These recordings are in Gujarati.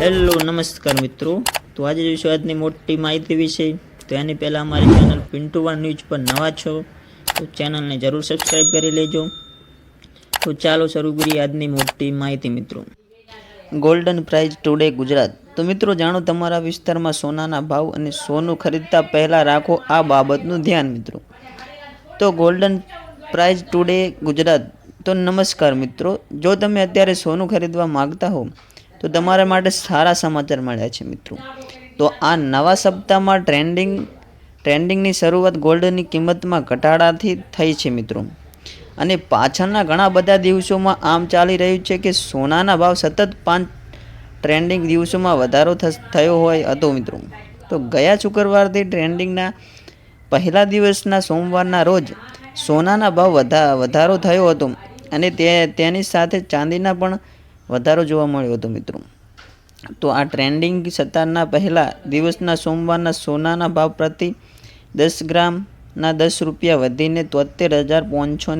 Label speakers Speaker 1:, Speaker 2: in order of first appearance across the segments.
Speaker 1: હેલો નમસ્કાર મિત્રો. તો આજે જોઈશું આજની મોટી માહિતી વિશે, તો એની પહેલાં અમારી ચેનલ પિન્ટુ વન ન્યૂઝ પર નવા છો, તો ચેનલને જરૂર સબસ્ક્રાઈબ કરી લેજો. તો ચાલો શરૂ કરીએ આજની મોટી માહિતી મિત્રો. Golden prize today Gujarat. તો મિત્રો, જાણો તમારા વિસ્તારમાં સોનાના ભાવ અને સોનું ખરીદતા પહેલાં રાખો આ બાબતનું ધ્યાન મિત્રો. તો ગોલ્ડન પ્રાઇઝ ટુડે ગુજરાત. તો નમસ્કાર મિત્રો. જો તમે અત્યારે સોનું ખરીદવા માગતા હો તો તમારા માટે સારા સમાચાર મળ્યા છે મિત્રો. તો આ નવા સપ્તાહમાં ટ્રેન્ડિંગ, ટ્રેન્ડિંગની શરૂઆત ગોલ્ડની કિંમતમાં ઘટાડાથી થઈ છે મિત્રો. અને પાછળના ઘણા બધા દિવસોમાં આમ ચાલી રહ્યું છે કે સોનાના ભાવ સતત પાંચ ટ્રેન્ડિંગ દિવસોમાં વધારો થયો હોય હતો મિત્રો. તો ગયા શુક્રવારથી ટ્રેન્ડિંગના પહેલા દિવસના સોમવારના રોજ સોનાના ભાવ વધા, વધારો થયો હતો. અને તે, તેની સાથે ચાંદીના પણ વધારો જોવા મળ્યો હતો મિત્રો. તો આ ટ્રેન્ડિંગ સત્તાના પહેલા દિવસના સોમવારના સોનાના ભાવ પ્રતિ દસ ગ્રામના દસ રૂપિયા વધીને તોતેર હજાર પાંચસો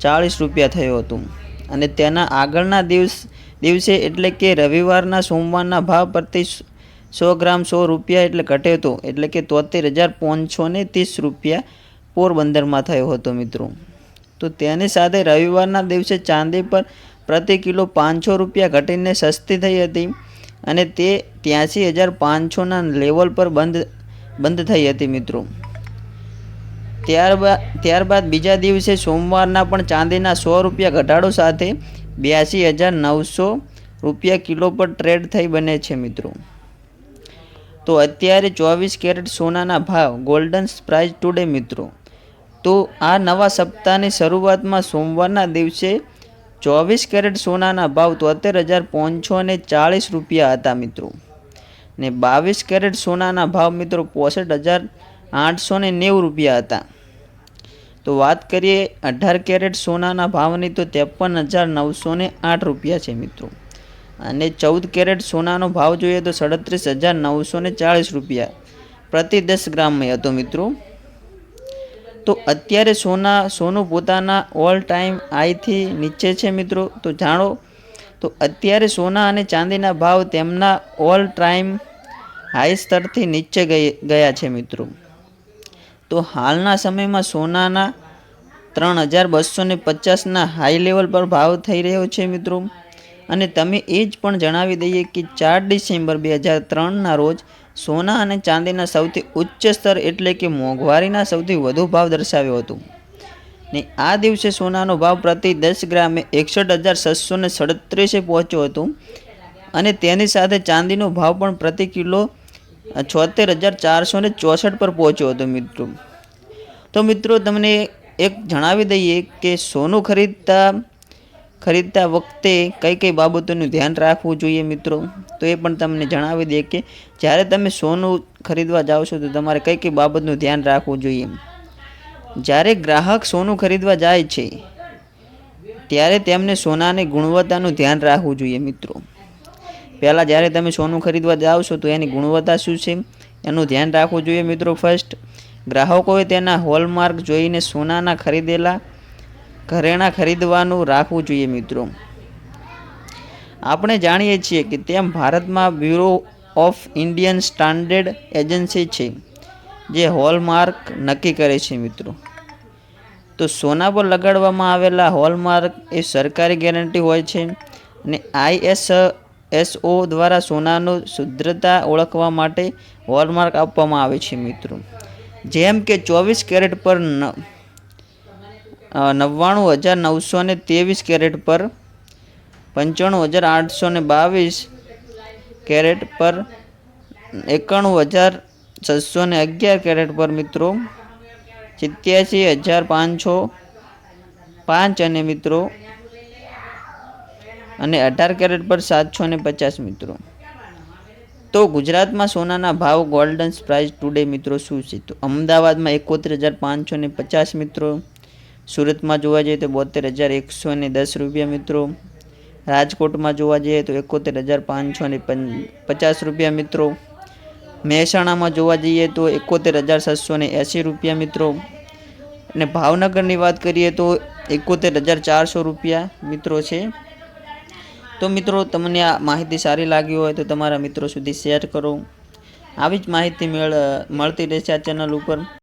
Speaker 1: ચાળીસ રૂપિયા થયો હતો. અને તેના આગળના દિવસ, દિવસે એટલે કે રવિવારના સોમવારના ભાવ પ્રતિ સો ગ્રામ સો રૂપિયા એટલે ઘટ્યો હતો એટલે કે તોતેર હજાર પાંચસો ત્રીસ રૂપિયા પોરબંદરમાં થયો હતો મિત્રો. તો તેની સાથે રવિવારના દિવસે ચાંદી પર પ્રતિ કિલો પાંચસો રૂપિયા ઘટીને સસ્તી થઈ હતી અને તે ત્યાંસી હજાર પાંચસોના લેવલ પર બંધ બંધ થઈ હતી મિત્રો. ત્યારબાદ ત્યારબાદ બીજા દિવસે સોમવારના પણ ચાંદીના સો રૂપિયા ઘટાડો સાથે બ્યાસી હજાર નવસો રૂપિયા કિલો પર ટ્રેડ થઈ બને છે મિત્રો. તો અત્યારે ચોવીસ કેરેટ સોનાના ભાવ ગોલ્ડન પ્રાઇઝ ટુડે મિત્રો. તો આ નવા સપ્તાહની શરૂઆતમાં સોમવારના દિવસે ચોવીસ કેરેટ સોનાના ભાવ તોતેર હજાર પાંચસો ને ચાળીસ રૂપિયા હતા મિત્રો. ને બાવીસ કેરેટ સોનાના ભાવ મિત્રો પોસઠ હજાર આઠસો ને નેવું રૂપિયા હતા. તો વાત કરીએ અઢાર કેરેટ સોનાના ભાવની તો ત્રેપન હજાર નવસો ને આઠ રૂપિયા છે મિત્રો. અને ચૌદ કેરેટ સોનાનો ભાવ જોઈએ તો સડત્રીસ હજાર નવસો ને ચાળીસ રૂપિયા. પ્રતિ દસ ગ્રામમાં હતો મિત્રો. તો અત્યારે સોના, સોનું પોતાના ઓલ ટાઈમ હાઈથી નીચે છે મિત્રો. તો જાણો, તો અત્યારે સોના અને ચાંદીના ભાવ તેમના ઓલ ટાઈમ હાઈ સ્તરથી નીચે ગયા છે મિત્રો. તો હાલના સમયમાં સોનાના ત્રણ હજાર બસો ને પચાસના હાઈ લેવલ પર ભાવ થઈ રહ્યો છે મિત્રો. અને તમે એ જ પણ જણાવી દઈએ કે ચાર ડિસેમ્બર બે હજાર ત્રણના રોજ સોના અને ચાંદીના સૌથી ઉચ્ચ સ્તર એટલે કે મોંઘવારીના સૌથી વધુ ભાવ દર્શાવ્યો હતો. ને આ દિવસે સોનાનો ભાવ પ્રતિ દસ ગ્રામે એકસઠ હજાર છસો ને સડત્રીસે પહોંચ્યો હતો. અને તેની સાથે ચાંદીનો ભાવ પણ પ્રતિ કિલો છોતેર હજાર ચારસો ને ચોસઠ પર પહોંચ્યો હતો મિત્રો. તો મિત્રો, તમને એક જણાવી દઈએ કે સોનું ખરીદતા ખરીદતા વખતે કઈ કઈ બાબતોનું ધ્યાન રાખવું જોઈએ મિત્રો? તો એ પણ તમને જણાવી દે કે જ્યારે તમે સોનું ખરીદવા જાઓ છો તો તમારે કઈ કઈ બાબતનું ધ્યાન રાખવું જોઈએ? જ્યારે ગ્રાહક સોનું ખરીદવા જાય છે, ત્યારે તેમને સોનાની ગુણવત્તાનું ધ્યાન રાખવું જોઈએ મિત્રો. પહેલાં જ્યારે તમે સોનું ખરીદવા જાઓ છો તો એની ગુણવત્તા શું છે? એનું ધ્યાન રાખવું જોઈએ મિત્રો ફર્સ્ટ ગ્રાહકોએ તેના હોલમાર્ક જોઈને સોનાના ખરીદેલા ઘરેણાં ખરીદવાનું રાખવું જોઈએ મિત્રો. આપણે જાણીએ છીએ કે તેમ ભારતમાં bureau of Indian standard agency છે, જે હોલમાર્ક નક્કી કરે છે મિત્રો. તો સોના પર લગાડવામાં આવેલા હોલમાર્ક એ સરકારી ગેરંટી હોય છે અને આઈએસ એસઓ દ્વારા સોનાનું શુદ્ધતા ઓળખવા માટે હોલમાર્ક આપવામાં આવે છે મિત્રો. જેમ કે ચોવીસ કેરેટ પર નવ્વાણું હજાર નવસો ને ત્રેવીસ કેરેટ પર પંચાણું હજાર આઠસો ને બાવીસ કેરેટ પર એકાણું હજાર છસો ને અગિયાર કેરેટ પર મિત્રો સિત્યાસી હજાર પાંચસો પાંચ અને મિત્રો અને અઢાર કેરેટ પર સાતસો ને પચાસ મિત્રો. તો ગુજરાતમાં સોનાના ભાવ ગોલ્ડન પ્રાઇસ ટુડે મિત્રો શું છે? તો અમદાવાદમાં એકોતેર હજાર પાંચસો ને પચાસ મિત્રો. સુરતમાં જોવા જઈએ તો બોતેર હજાર એકસો ને દસ રૂપિયા મિત્રો. રાજકોટમાં જોવા જઈએ તો એકોતેર હજાર પાંચસો ને પચાસ રૂપિયા મિત્રો. મહેસાણામાં જોવા જઈએ તો એકોતેર હજાર સાતસો ને એંસી રૂપિયા મિત્રો. અને ભાવનગરની વાત કરીએ તો એકોતેર હજાર ચારસો રૂપિયા મિત્રો છે. તો મિત્રો, તમને આ માહિતી સારી લાગી હોય તો તમારા મિત્રો સુધી શેર કરો. આવી જ માહિતી મેળ, મળતી રહેશે આ ચેનલ ઉપર.